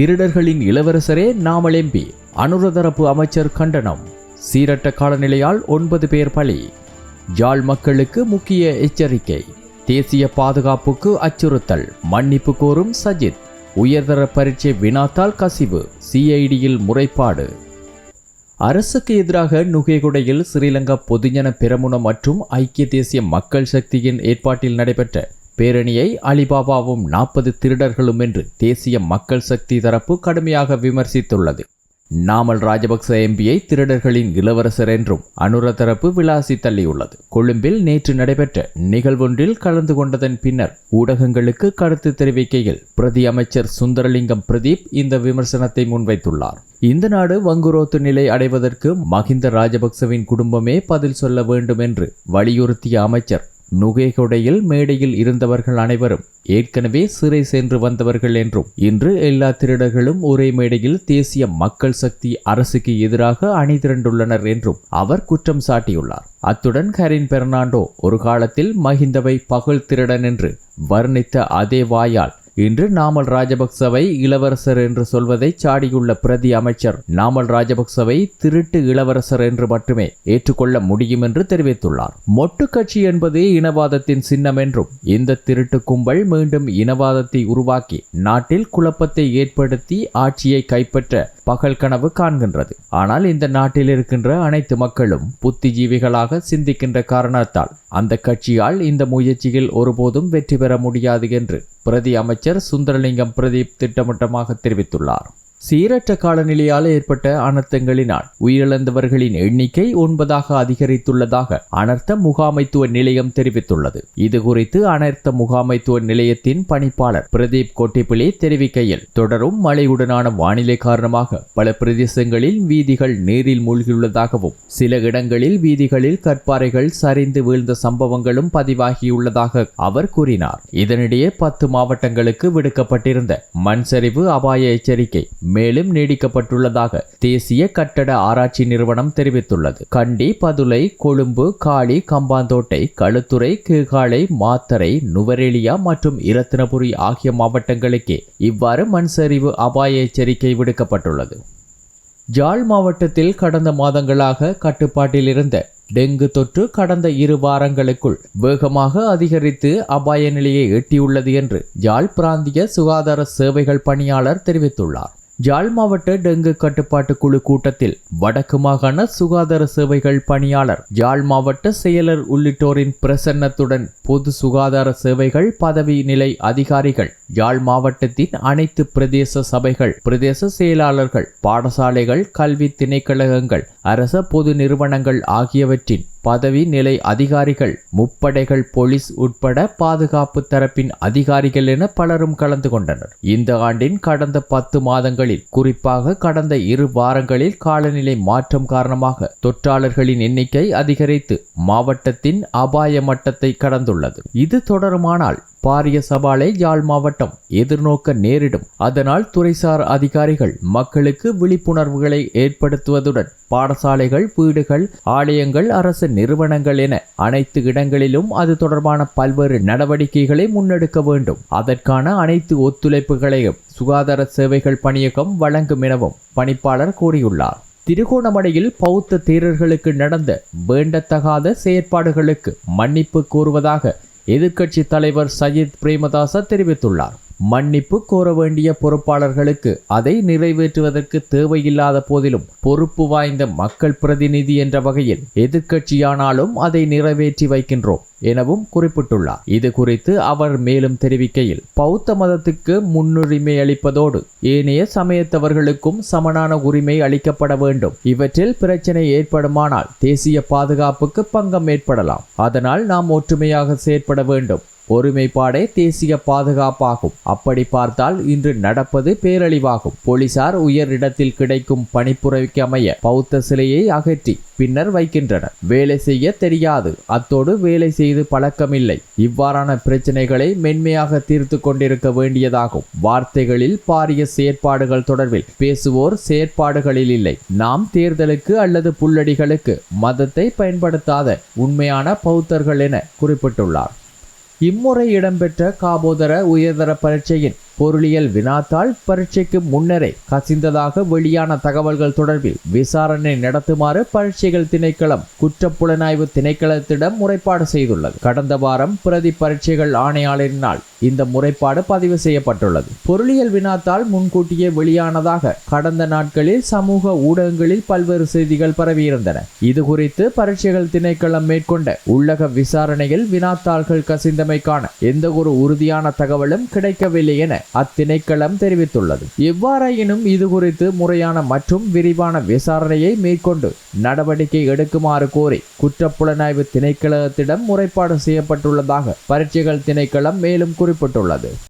திருடர்களின் இளவரசரே Namal MP. அனுரதரப்பு அமைச்சர் கண்டனம். சீரட்ட காலநிலையால் ஒன்பது பேர் பலி. ஜாழ் மக்களுக்கு முக்கிய எச்சரிக்கை. தேசிய பாதுகாப்புக்கு அச்சுறுத்தல். மன்னிப்பு கோரும் சஜித். உயர்தர பரீட்சை வினாத்தால் கசிவு. சிஐடியில் முறைப்பாடு. அரசுக்கு எதிராக நுகைகுடையில் ஸ்ரீலங்கா பொதுஜன பெரமுன மற்றும் ஐக்கிய தேசிய மக்கள் சக்தியின் ஏற்பாட்டில் நடைபெற்ற பேரணியை அலிபாபாவும் நாற்பது திருடர்களும் என்று தேசிய மக்கள் சக்தி தரப்பு கடுமையாக விமர்சித்துள்ளது. நாமல் ராஜபக்ச எம்பியை திருடர்களின் இளவரசர் என்றும் அனுர தரப்பு விளாசி தள்ளியுள்ளது. கொழும்பில் நேற்று நடைபெற்ற நிகழ்வொன்றில் கலந்து கொண்டதன் பின்னர் ஊடகங்களுக்கு கருத்து தெரிவிக்கையில் பிரதி அமைச்சர் சுந்தரலிங்கம் பிரதீப் இந்த விமர்சனத்தை முன்வைத்துள்ளார். இந்த நாடு வங்குரோத்து நிலை அடைவதற்கு மஹிந்த ராஜபக்சவின் குடும்பமே பதில் சொல்ல வேண்டும் என்று வலியுறுத்திய அமைச்சர் நுகேகொடையில் மேடையில் இருந்தவர்கள் அனைவரும் ஏற்கனவே சிறை சென்று வந்தவர்கள் என்றும் இன்று எல்லா திருடர்களும் ஒரே மேடையில் தேசிய மக்கள் சக்தி அரசுக்கு எதிராக அணிதிரண்டுள்ளனர் என்றும் அவர் குற்றம் சாட்டியுள்ளார். அத்துடன் கரின் பெர்னாண்டோ ஒரு காலத்தில் மஹிந்தவை பகல் திருடன் என்று வர்ணித்த அதே வாயால் இன்று நாமல் ராஜபக்சவை இளவரசர் என்று சொல்வதை சாடியுள்ள பிரதி அமைச்சர் நாமல் ராஜபக்சவை திருட்டு இளவரசர் என்று மட்டுமே ஏற்றுக்கொள்ள முடியும் என்று தெரிவித்துள்ளார். மொட்டு கட்சி என்பது இனவாதத்தின் சின்னம் என்றும் இந்த திருட்டு கும்பல் மீண்டும் இனவாதத்தை உருவாக்கி நாட்டில் குழப்பத்தை ஏற்படுத்தி ஆட்சியை கைப்பற்ற பகல் கனவு காண்கின்றது. ஆனால் இந்த நாட்டில் இருக்கின்ற அனைத்து மக்களும் புத்திஜீவிகளாக சிந்திக்கின்ற காரணத்தால் அந்த கட்சியால் இந்த முயற்சியில் ஒருபோதும் வெற்றி பெற முடியாது என்று பிரதி அமைச்சர் சுந்தரலிங்கம் பிரதீப் திட்டவட்டமாக தெரிவித்துள்ளார். சீரற்ற காலநிலையால் ஏற்பட்ட அனர்த்தங்களினால் உயிரிழந்தவர்களின் எண்ணிக்கை ஒன்பதாக அதிகரித்துள்ளதாக அனர்த்த முகாமைத்துவ நிலையம் தெரிவித்துள்ளது. இது குறித்து அனர்த்த முகாமைத்துவ நிலையத்தின் பணிப்பாளர் பிரதீப் கொட்டிப்பிலி தெரிவிக்கையில் தொடரும் மழையுடனான வானிலை காரணமாக பல பிரதேசங்களில் வீதிகள் நீரில் மூழ்கியுள்ளதாகவும் சில இடங்களில் வீதிகளில் கற்பாறைகள் சரிந்து வீழ்ந்த சம்பவங்களும் பதிவாகியுள்ளதாக அவர் கூறினார். இதனிடையே பத்து மாவட்டங்களுக்கு விடுக்கப்பட்டிருந்த மண் சரிவு அபாய எச்சரிக்கை மேலும் நீடிக்கப்பட்டுள்ளதாக தேசிய கட்டட ஆராய்ச்சி நிறுவனம் தெரிவித்துள்ளது. கண்டி பதுளை கொழும்பு காளி கம்பாந்தோட்டை களுத்துறை கீழ்காலை மாத்தரை நுவரெலியா மற்றும் இரத்தினபுரி ஆகிய மாவட்டங்களுக்கே இவ்வாறு மண் சரிவு அபாய எச்சரிக்கை விடுக்கப்பட்டுள்ளது. ஜாழ் மாவட்டத்தில் கடந்த மாதங்களாக கட்டுப்பாட்டில் இருந்த டெங்கு தொற்று கடந்த இரு வாரங்களுக்குள் வேகமாக அதிகரித்து அபாய நிலையை எட்டியுள்ளது என்று ஜாழ் பிராந்திய சுகாதார சேவைகள் பணியாளர் தெரிவித்துள்ளார். ஜாழ் மாவட்ட டெங்கு கட்டுப்பாட்டு குழு கூட்டத்தில் வடக்கு மாகாண சுகாதார சேவைகள் பணியாளர் ஜாழ் மாவட்ட செயலர் உள்ளிட்டோரின் பிரசன்னத்துடன் பொது சுகாதார சேவைகள் பதவி நிலை அதிகாரிகள் யாழ் மாவட்டத்தின் அனைத்து பிரதேச சபைகள் பிரதேச செயலாளர்கள் பாடசாலைகள் கல்வி திணைக்கழகங்கள் அரச பொது நிறுவனங்கள் ஆகியவற்றின் பதவி நிலை அதிகாரிகள் முப்படைகள் போலீஸ் உட்பட பாதுகாப்பு தரப்பின் அதிகாரிகள் என பலரும் கலந்து கொண்டனர். இந்த ஆண்டின் கடந்த பத்து மாதங்களில் குறிப்பாக கடந்த இரு வாரங்களில் காலநிலை மாற்றம் காரணமாக தொற்றாளர்களின் எண்ணிக்கை அதிகரித்து மாவட்டத்தின் அபாய மட்டத்தை கடந்துள்ளது. இது தொடருமானால் பாரிய சவாலை யாழ் மாவட்டம் எதிர்நோக்க நேரிடும். அதனால் துறைசார் அதிகாரிகள் மக்களுக்கு விழிப்புணர்வுகளை ஏற்படுத்துவதுடன் பாடசாலைகள் வீடுகள் ஆலயங்கள் அரசு நிறுவனங்கள் என அனைத்து இடங்களிலும் அது தொடர்பான பல்வேறு நடவடிக்கைகளை முன்னெடுக்க வேண்டும். அதற்கான அனைத்து ஒத்துழைப்புகளையும் சுகாதார சேவைகள் பணியகம் வழங்கும் எனவும் பணிப்பாளர் கூறியுள்ளார். திருகோணமலையில் பௌத்த தேரர்களுக்கு நடந்த வேண்டத்தகாத செயற்பாடுகளுக்கு மன்னிப்பு கோருவதாக எதிர்க்கட்சி தலைவர் சஜித் பிரேமதாச தெரிவித்துள்ளார். மன்னிப்பு கோர வேண்டிய பொறுப்பாளர்களுக்கு அதை நிறைவேற்றுவதற்கு தேவையில்லாத போதிலும் பொறுப்பு வாய்ந்த மக்கள் பிரதிநிதி என்ற வகையில் எதிர்க்கட்சியானாலும் அதை நிறைவேற்றி வைக்கின்றோம் எனவும் குறிப்பிட்டுள்ளார். இது குறித்து அவர் மேலும் தெரிவிக்கையில் பௌத்த மதத்துக்கு முன்னுரிமை அளிப்பதோடு ஏனைய சமயத்தவர்களுக்கும் சமனான உரிமை அளிக்கப்பட வேண்டும். இவற்றில் பிரச்சனை ஏற்படுமானால் தேசிய பாதுகாப்புக்கு பங்கம் ஏற்படலாம். அதனால் நாம் ஒற்றுமையாக செயற்பட வேண்டும். ஒருமைப்பாடே தேசிய பாதுகாப்பாகும். அப்படி பார்த்தால் இன்று நடப்பது பேரழிவாகும். போலீசார் உயரிடத்தில் கிடைக்கும் பணிப்புரைக்கு அமைய பௌத்த சிலையை அகற்றி பின்னர் வைக்கின்றனர். வேலை செய்ய தெரியாது. அத்தோடு வேலை செய்து பழக்கமில்லை. இவ்வாறான பிரச்சனைகளை மென்மையாக தீர்த்து கொண்டிருக்க வேண்டியதாகும். வார்த்தைகளில் பாரிய செயற்பாடுகள் தொடர்பில் பேசுவோர் செயற்பாடுகளில் இல்லை. நாம் தேர்தலுக்கு அல்லது புல்லடிகளுக்கு மதத்தை பயன்படுத்தாத உண்மையான பௌத்தர்கள் என குறிப்பிட்டுள்ளார். இம்முறை இடம்பெற்ற காபோதர உயர்தர பரீட்சையின் பொருளியல் வினாத்தாள் பரீட்சைக்கு முன்னரே கசிந்ததாக வெளியான தகவல்கள் தொடர்பில் விசாரணை நடத்துமாறு பரீட்சைகள் திணைக்களம் குற்றப்புலனாய்வு திணைக்களத்திடம் முறைப்பாடு செய்துள்ளது. கடந்த வாரம் பிரதி பரீட்சைகள் ஆணையாளரினால் இந்த முறைப்பாடு பதிவு செய்யப்பட்டுள்ளது. பொருளியல் வினாத்தாள் முன்கூட்டியே வெளியானதாக கடந்த நாட்களில் சமூக ஊடகங்களில் பல்வேறு செய்திகள் பரவியிருந்தன. இது குறித்து பரீட்சைகள் திணைக்களம் மேற்கொண்ட உள்ளக விசாரணையில் வினாத்தாள்கள் கசிந்தமைக்கான எந்த ஒரு உறுதியான தகவலும் கிடைக்கவில்லை என அத்திணைக்களம் தெரிவித்துள்ளது. எவ்வாறாயினும் இது குறித்து முறையான மற்றும் விரிவான விசாரணையை மேற்கொண்டு நடவடிக்கை எடுக்குமாறு கோரி குற்றப்புலனாய்வு திணைக்களத்திடம் முறைப்பாடு செய்யப்பட்டுள்ளதாக பரீட்சைகள் திணைக்களம் மேலும் குறிப்பிட்டுள்ளது.